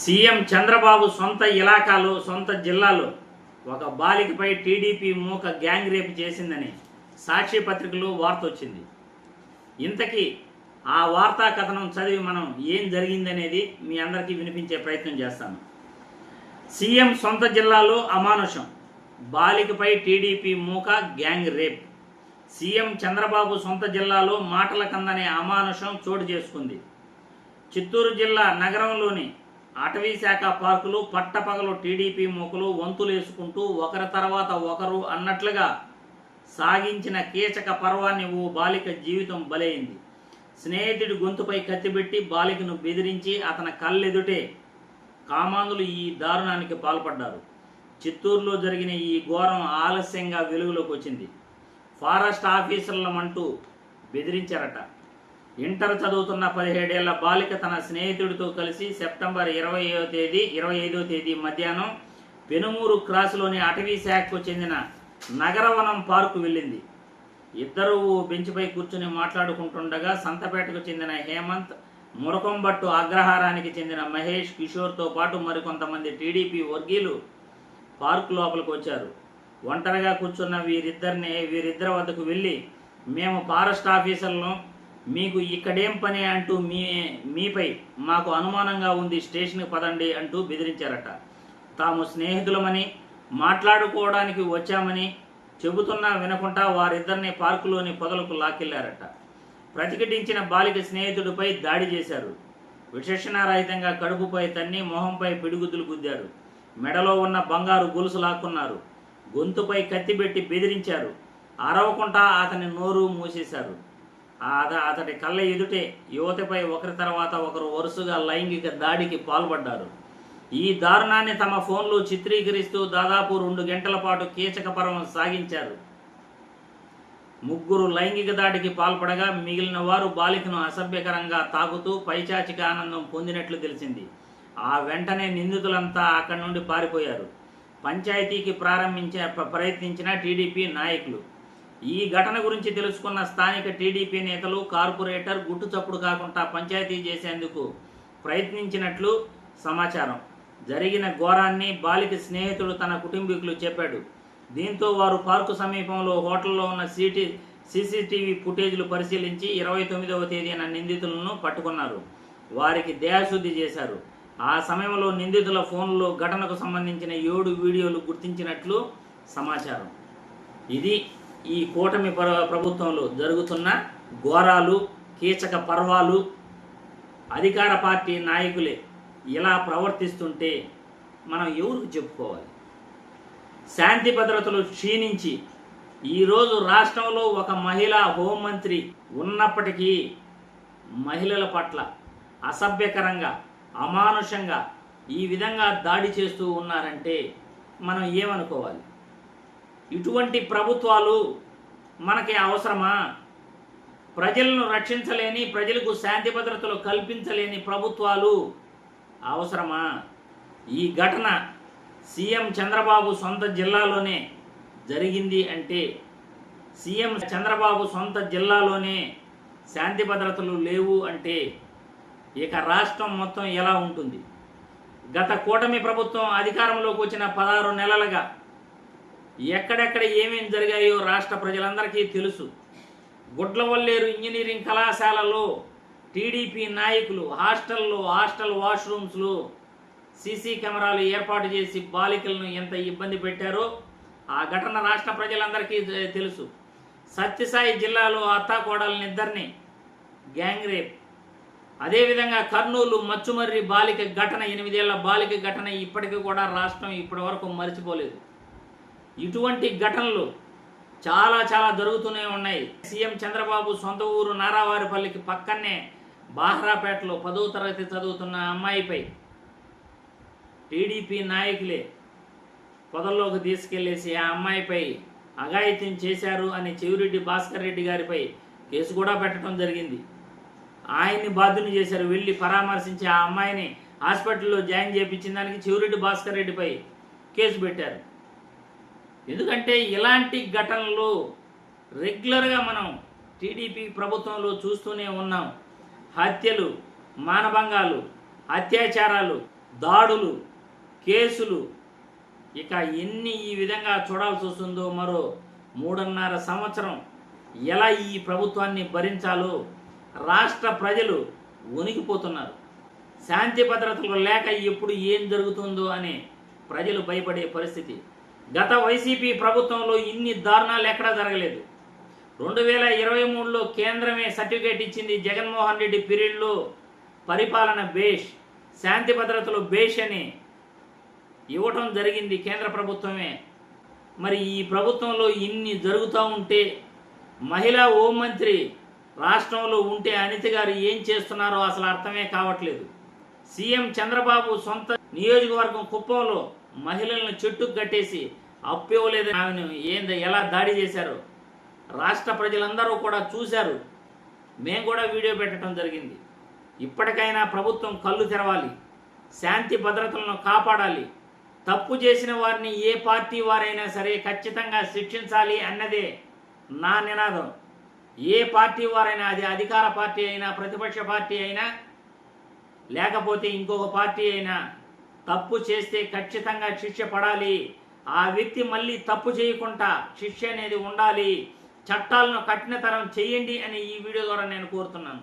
CM Chandrababu సొంత ఇలాకాలో సొంత జిల్లాలో. ఒక బాలికపై టీడీపీ మూక గ్యాంగ్ రేపు చేసిందని సాక్షి పత్రికలో వార్త వచ్చింది. ఇంతకీ ఆ వార్తా కథనం చదివి మనం ఏం జరిగిందనేది మీ అందరికీ వినిపించే ప్రయత్నం చేస్తాను. సీఎం సొంత జిల్లాలో అమానుషం. బాలికపై టీడీపీ మూక గ్యాంగ్ రేప్ సీఎం చంద్రబాబు సొంత జిల్లాలో మాటల కందనే అమానుషం చోటు చేసుకుంది. చిత్తూరు జిల్లా నగరంలోని అటవీశాఖ పార్కులు పట్టపగలు టీడీపీ మూకలు వంతులేసుకుంటూ ఒకరి తర్వాత ఒకరు అన్నట్లుగా సాగించిన కీచక పర్వాన్ని ఓ బాలిక జీవితం బలైంది. స్నేహితుడి గొంతుపై కత్తిపెట్టి బాలికను బెదిరించి అతని కళ్ళెదుటే కామాంధులు ఈ దారుణానికి పాల్పడ్డారు. చిత్తూరులో జరిగిన ఈ ఘోరం ఆలస్యంగా వెలుగులోకి వచ్చింది. ఫారెస్ట్ ఆఫీసర్లమంటూ బెదిరించారట. ఇంటర్ చదువుతున్న పదిహేడేళ్ళ బాలిక తన స్నేహితుడితో కలిసి సెప్టెంబర్ ఇరవై తేదీ ఇరవై ఐదో తేదీ మధ్యాహ్నం పెనుమూరు క్రాసులోని అటవీ శాఖకు చెందిన నగరవనం పార్కు వెళ్ళింది. ఇద్దరూ బెంచ్పై కూర్చుని మాట్లాడుకుంటుండగా సంతపేటకు చెందిన హేమంత్ మురకంబట్టు అగ్రహారానికి చెందిన మహేష్ కిషోర్తో పాటు మరికొంతమంది టీడీపీ వర్గీయులు పార్క్ లోపలికి వచ్చారు. ఒంటరిగా కూర్చున్న వీరిద్దరిని వీరిద్దరి వద్దకు వెళ్ళి మేము ఫారెస్ట్ ఆఫీసర్లను మీకు ఇక్కడేం పని అంటూ మీ మీపై మాకు అనుమానంగా ఉంది స్టేషన్కి పదండి అంటూ బెదిరించారట. తాము స్నేహితులమని మాట్లాడుకోవడానికి వచ్చామని చెబుతున్నా వినకుండా వారిద్దరిని పార్కులోని పొదలకు లాక్కెళ్ళారట. ప్రతిఘటించిన బాలిక స్నేహితుడిపై దాడి చేశారు. విచక్షణారహితంగా కడుపుపై తన్ని మొహంపై పిడుగుద్దులు గుద్దారు. మెడలో ఉన్న బంగారు గొలుసు లాక్కున్నారు. గొంతుపై కత్తిపెట్టి బెదిరించారు. అరవకుండా అతని నోరు మూసేశారు. అత అతడి కళ్ళ ఎదుటే యువతిపై ఒకరి తర్వాత ఒకరు వరుసగా లైంగిక దాడికి పాల్పడ్డారు. ఈ దారుణాన్ని తమ ఫోన్లో చిత్రీకరిస్తూ దాదాపు రెండు గంటల పాటు కీచక పర్వం సాగించారు. ముగ్గురు లైంగిక దాడికి పాల్పడగా మిగిలిన వారు బాలికను అసభ్యకరంగా తాకుతూ పైచాచిక ఆనందం పొందినట్లు తెలిసింది. ఆ వెంటనే నిందితులంతా అక్కడి నుండి పారిపోయారు. పంచాయతీకి ప్రారంభించే ప్ర- ప్రయత్నించిన టీడీపీ నాయకులు ఈ ఘటన గురించి తెలుసుకున్న స్థానిక టీడీపీ నేతలు కార్పొరేటర్ గుట్టు చప్పుడు కాకుండా పంచాయతీ చేసేందుకు ప్రయత్నించినట్లు సమాచారం. జరిగిన ఘోరాన్ని బాలిక స్నేహితుడు తన కుటుంబీకులు చెప్పాడు. దీంతో వారు పార్కు సమీపంలో హోటల్లో ఉన్న సీటీ సీసీటీవీ ఫుటేజ్లు పరిశీలించి ఇరవై తొమ్మిదవ తేదీన నిందితులను పట్టుకున్నారు. వారికి దేహశుద్ధి చేశారు. ఆ సమయంలో నిందితుల ఫోన్లో ఘటనకు సంబంధించిన ఏడు వీడియోలు గుర్తించినట్లు సమాచారం. ఇది ఈ కూటమి ప్రభుత్వంలో జరుగుతున్న ఘోరాలు కీచక పర్వాలు అధికార పార్టీ నాయకులే ఇలా ప్రవర్తిస్తుంటే మనం ఎవరికి చెప్పుకోవాలి? శాంతి భద్రతలు క్షీణించి ఈరోజు రాష్ట్రంలో ఒక మహిళా హోంమంత్రి ఉన్నప్పటికీ మహిళల పట్ల అసభ్యకరంగా అమానుషంగా ఈ విధంగా దాడి చేస్తూ ఉన్నారంటే మనం ఏమనుకోవాలి? ఇటువంటి ప్రభుత్వాలు మనకి అవసరమా? ప్రజలను రక్షించలేని ప్రజలకు శాంతి భద్రతలు కల్పించలేని ప్రభుత్వాలు అవసరమా? ఈ ఘటన సీఎం చంద్రబాబు సొంత జిల్లాలోనే జరిగింది అంటే సీఎం చంద్రబాబు సొంత జిల్లాలోనే శాంతి భద్రతలు లేవు అంటే ఇక రాష్ట్రం మొత్తం ఎలా ఉంటుంది? గత కూటమి ప్రభుత్వం అధికారంలోకి వచ్చిన పదహారు నెలలుగా ఎక్కడెక్కడ ఏమేమి జరిగాయో రాష్ట్ర ప్రజలందరికీ తెలుసు. గుడ్లవల్లేరు ఇంజనీరింగ్ కళాశాలలో టీడీపీ నాయకులు హాస్టల్లో హాస్టల్ వాష్రూమ్స్లో సీసీ కెమెరాలు ఏర్పాటు చేసి బాలికలను ఎంత ఇబ్బంది పెట్టారో ఆ ఘటన రాష్ట్ర ప్రజలందరికీ తెలుసు. సత్యసాయి జిల్లాలో అత్తాకోడలనిద్దరిని గ్యాంగ్ రేప్. అదేవిధంగా కర్నూలు మచ్చుమర్రి బాలిక ఘటన ఎనిమిదేళ్ళ బాలిక ఘటన ఇప్పటికీ కూడా రాష్ట్రం ఇప్పటి వరకు మర్చిపోలేదు. ఇటువంటి ఘటనలు చాలా చాలా జరుగుతూనే ఉన్నాయి. సీఎం చంద్రబాబు సొంత ఊరు నారావారిపల్లికి పక్కనే బాహ్రాపేటలో పదో తరగతి చదువుతున్న అమ్మాయిపై టీడీపీ నాయకులే పొదల్లోకి తీసుకెళ్ళేసి ఆ అమ్మాయిపై అఘాయిత్యం చేశారు అని చెవిరెడ్డి భాస్కర్ రెడ్డి గారిపై కేసు కూడా పెట్టడం జరిగింది. ఆయన్ని బాధ్యుని చేశారు. వెళ్ళి పరామర్శించి ఆ అమ్మాయిని హాస్పిటల్లో జాయిన్ చేయించిన దానికి చెవిరెడ్డి భాస్కర్ రెడ్డిపై కేసు పెట్టారు. ఎందుకంటే ఇలాంటి ఘటనలు రెగ్యులర్గా మనం టీడీపీ ప్రభుత్వంలో చూస్తూనే ఉన్నాం. హత్యలు మానభంగాలు అత్యాచారాలు దాడులు కేసులు. ఇక ఎన్ని ఈ విధంగా చూడాల్సి వస్తుందో మరో మూడున్నర సంవత్సరం ఎలా ఈ ప్రభుత్వాన్ని భరించాలో రాష్ట్ర ప్రజలు వణికిపోతున్నారు. శాంతి భద్రతలు లేక ఎప్పుడు ఏం జరుగుతుందో అని ప్రజలు భయపడే పరిస్థితి. గత వైసీపీ ప్రభుత్వంలో ఇన్ని దారుణాలు ఎక్కడా జరగలేదు. రెండు వేల ఇరవై మూడులో కేంద్రమే సర్టిఫికేట్ ఇచ్చింది జగన్మోహన్ రెడ్డి పీరియడ్లో పరిపాలన బేష్ శాంతి భద్రతలు బేష్ అని ఇవ్వటం జరిగింది కేంద్ర ప్రభుత్వమే. మరి ఈ ప్రభుత్వంలో ఇన్ని జరుగుతూ ఉంటే మహిళా హోంమంత్రి రాష్ట్రంలో ఉంటే అనిత గారు ఏం చేస్తున్నారో అసలు అర్థమే కావట్లేదు. సీఎం చంద్రబాబు సొంత నియోజకవర్గం కుప్పంలో మహిళలను చెట్టుకు కట్టేసి అప్పు ఇవ్వలేదని ఆమెను ఏంది ఎలా దాడి చేశారో? రాష్ట్ర ప్రజలందరూ కూడా చూశారు. మేము కూడా వీడియో పెట్టడం జరిగింది. ఇప్పటికైనా ప్రభుత్వం కళ్ళు తెరవాలి శాంతి భద్రతలను కాపాడాలి. తప్పు చేసిన వారిని ఏ పార్టీ వారైనా సరే ఖచ్చితంగా శిక్షించాలి అన్నదే నా నినాదం. ఏ పార్టీ వారైనా అది అధికార పార్టీ అయినా ప్రతిపక్ష పార్టీ అయినా లేకపోతే ఇంకొక పార్టీ అయినా తప్పు చేస్తే ఖచ్చితంగా శిక్ష పడాలి. ఆ వ్యక్తి మళ్ళీ తప్పు చేయకుండా శిక్ష అనేది ఉండాలి. చట్టాలను కఠినతరం చేయండి అని ఈ వీడియో ద్వారా నేను కోరుతున్నాను.